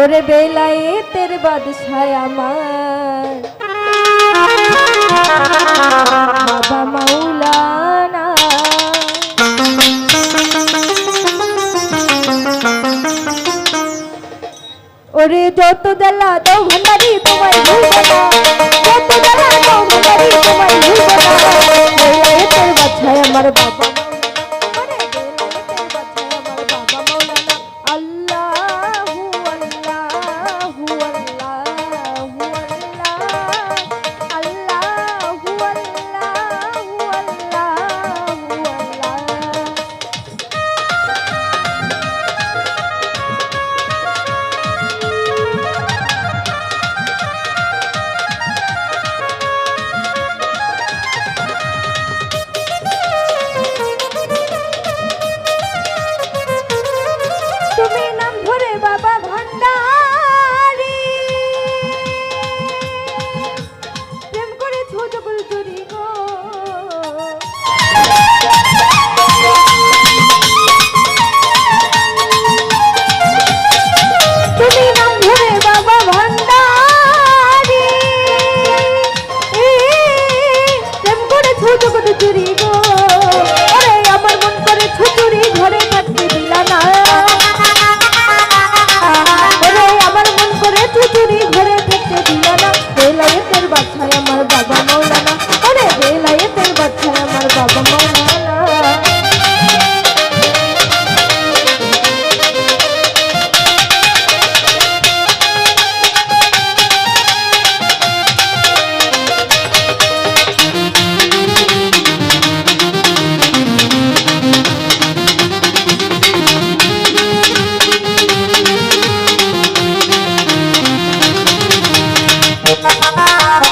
ওরে বেলাই তের বাদশায় আমার। বাবা মাউলানা ওরে যত দেলা তো ভান্ডারি তোমায় ভুলবো না, যত দেলা তো